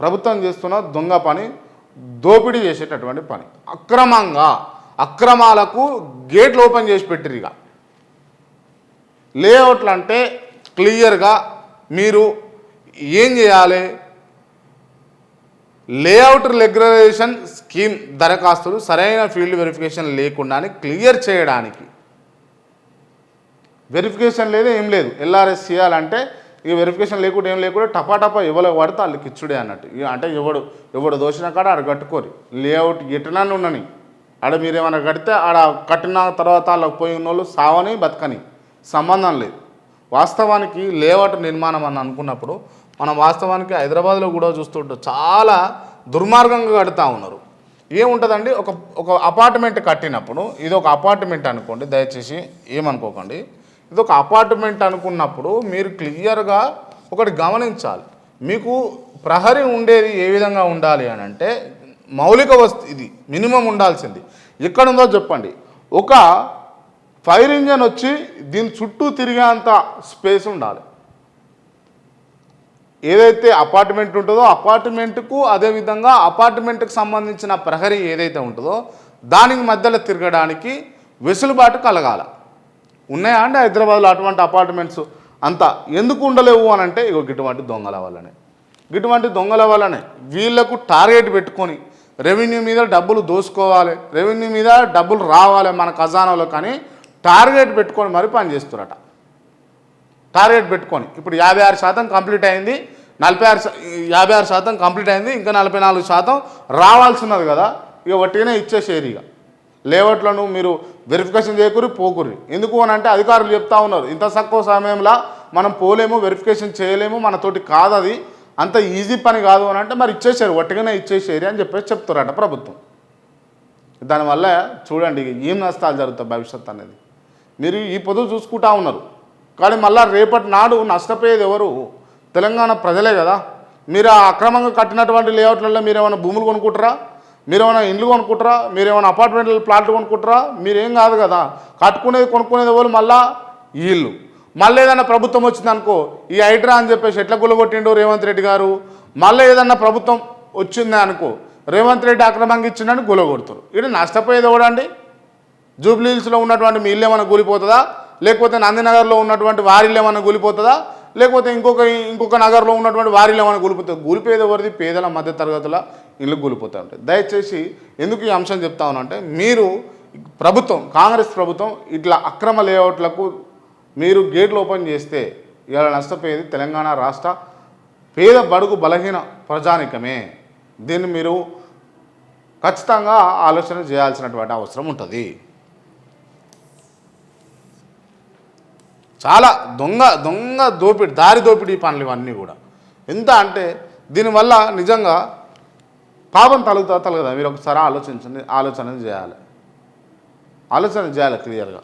ప్రభుత్వం చేస్తున్న దొంగ పని దోపిడీ చేసేటటువంటి పని. అక్రమంగా అక్రమాలకు గేట్లు ఓపెన్ చేసి పెట్టిరు ఇక. లేఅవుట్లు అంటే క్లియర్గా మీరు ఏం చేయాలి? లేఅవుట్ రెగ్యులరేషన్ స్కీమ్ దరఖాస్తులు సరైన ఫీల్డ్ వెరిఫికేషన్ లేకుండానే క్లియర్ చేయడానికి. వెరిఫికేషన్ లేదు ఏం లేదు. ఎల్ఆర్ఎస్ చేయాలంటే ఇక వెరిఫికేషన్ లేకుండా ఏం లేకుండా టపాటపా ఎవరు పడితే వాళ్ళకి ఇచ్చుడే అన్నట్టు. ఇక అంటే ఎవడు ఎవడు దోషిన కాడ ఆడ కట్టుకోరు. లేఅవుట్ ఎటనని ఉండని ఆడ మీరేమైనా కడితే ఆడ కట్టిన తర్వాత వాళ్ళకి పోయి ఉన్న వాళ్ళు సావని బతకని. సంబంధం లేదు. వాస్తవానికి లేఅవుట్ నిర్మాణం అని అనుకున్నప్పుడు మనం వాస్తవానికి హైదరాబాద్లో కూడా చూస్తుంటే చాలా దుర్మార్గంగా కడుతూ ఉన్నారు. ఏముంటుందండి? ఒక ఒక అపార్ట్మెంట్ కట్టినప్పుడు ఇది ఒక అపార్ట్మెంట్ అనుకోండి దయచేసి ఏమనుకోకండి. ఇది ఒక అపార్ట్మెంట్ అనుకున్నప్పుడు మీరు క్లియర్గా ఒకటి గమనించాలి. మీకు ప్రహరీ ఉండేది ఏ విధంగా ఉండాలి అని అంటే మౌలిక వస్తు ఇది మినిమం ఉండాల్సింది. ఎక్కడ ఉందో చెప్పండి. ఒక ఫైర్ ఇంజన్ వచ్చి దీని చుట్టూ తిరిగేంత స్పేస్ ఉండాలి. ఏదైతే అపార్ట్మెంట్ ఉంటుందో అపార్ట్మెంట్కు అదేవిధంగా అపార్ట్మెంట్కి సంబంధించిన ప్రహరీ ఏదైతే ఉంటుందో దానికి మధ్యలో తిరగడానికి వెసులుబాటు కలగాల. ఉన్నాయా అండి హైదరాబాద్లో అటువంటి అపార్ట్మెంట్స్ అంతా ఎందుకు ఉండలేవు అని అంటే ఇగో గిటువంటి దొంగల వల్లనే. గిటువంటి దొంగల వల్లనే. వీళ్ళకు టార్గెట్ పెట్టుకొని రెవెన్యూ మీద డబ్బులు దోసుకోవాలి రెవెన్యూ మీద డబ్బులు రావాలి మన ఖజానాలో కానీ టార్గెట్ పెట్టుకొని మరి పనిచేస్తున్నారట టార్గెట్ పెట్టుకొని. ఇప్పుడు యాభై ఆరు శాతం కంప్లీట్ అయింది నలభై ఆరు యాభై ఆరు శాతం కంప్లీట్ అయింది ఇంకా నలభై నాలుగు శాతం రావాల్సి ఉన్నది కదా ఇక వట్టిగానే ఇచ్చేసేరు ఇక లేఅవుట్లను మీరు వెరిఫికేషన్ చేయకూరి పోకూరి ఎందుకు అని అంటే అధికారులు చెప్తా ఉన్నారు ఇంత తక్కువ సమయంలో మనం పోలేము వెరిఫికేషన్ చేయలేము మనతోటి కాదు అది అంత ఈజీ పని కాదు అని అంటే మరి ఇచ్చేసారు ఒట్టిగానే ఇచ్చేసేరి అని చెప్పేసి చెప్తారట ప్రభుత్వం. దానివల్ల చూడండి ఏం నష్టాలు జరుగుతాయి భవిష్యత్ అనేది. మీరు ఈ పొదువు చూసుకుంటా ఉన్నారు. కానీ మళ్ళీ రేపటి నాడు నష్టపోయేది ఎవరు? తెలంగాణ ప్రజలే కదా. మీరు ఆ అక్రమంగా కట్టినటువంటి లేఅవుట్లలో మీరు ఏమైనా భూములు కొనుక్కుంటారా? మీరు ఏమైనా ఇండ్లు కొనుక్కుంటారా? మీరు ఏమైనా అపార్ట్మెంట్లు ప్లాట్లు కొనుక్కుంటారా? మీరేం కాదు కదా. కట్టుకునేది కొనుక్కునేది వాళ్ళు మళ్ళా వీళ్ళు. మళ్ళీ ఏదైనా ప్రభుత్వం వచ్చిందనుకో ఈ హైడ్రా అని చెప్పేసి ఎట్లా గుల్లగొట్టిండు రేవంత్ రెడ్డి గారు? మళ్ళీ ఏదన్నా ప్రభుత్వం వచ్చిందా అనుకో రేవంత్ రెడ్డి అక్రమంగా ఇచ్చిండని గులగొడతారు ఇది నష్టపోయేది ఎవడండి? జూబ్లీహిల్స్లో ఉన్నటువంటి మీ ఇల్లు ఏమైనా కూలిపోతుందా? లేకపోతే నందినగర్లో ఉన్నటువంటి వారి ఇల్లు ఏమైనా కూలిపోతుందా? లేకపోతే ఇంకొక ఇంకొక నగర్లో ఉన్నటువంటి వారి ఇల్లు ఏమైనా కూలిపోతుంది కూలిపోయేది ఎవరిది? పేదల మధ్య తరగతుల ఇల్లు కూలిపోతూ ఉంటాయి. దయచేసి ఎందుకు ఈ అంశం చెప్తా ఉన్నా మీరు ప్రభుత్వం కాంగ్రెస్ ప్రభుత్వం ఇట్లా అక్రమ లేఅవుట్లకు మీరు గేట్లు ఓపెన్ చేస్తే ఇలా నష్టపోయేది తెలంగాణ రాష్ట్ర పేద బడుగు బలహీన ప్రజానికమే. దీన్ని మీరు ఖచ్చితంగా ఆలోచన చేయాల్సినటువంటి అవసరం ఉంటుంది. చాలా దొంగ దొంగ దోపిడి దారి దోపిడీ పనులు ఇవన్నీ కూడా. ఎంత అంటే దీనివల్ల నిజంగా పాపం తలుగుతా తలగదా మీరు ఒకసారి ఆలోచించండి ఆలోచన చేయాలి. ఆలోచన చేయాలి క్లియర్గా.